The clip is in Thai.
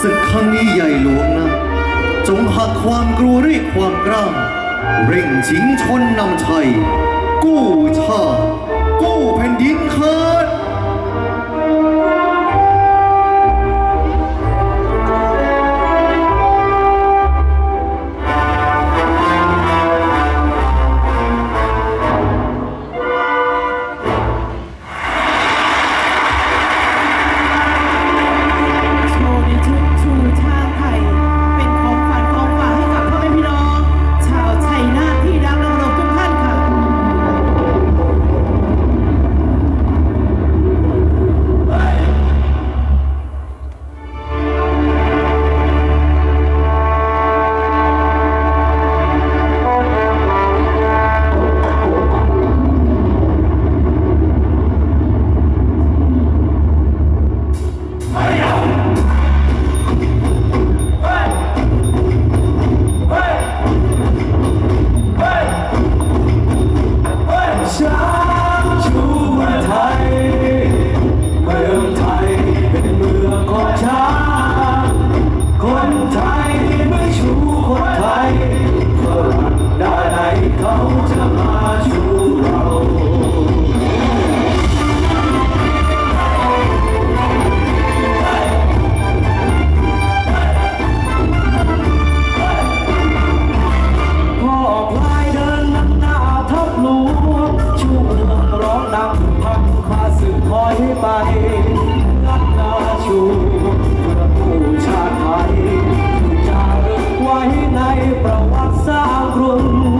ศึกครั้งนี้ใหญ่หลวงนะ จงหักความกลัวเรียความกล้า เร่งชิงชนนำชัย กู้ชาติกู้แผ่นดินค่ะ ประวัติสร้างกรุ่ง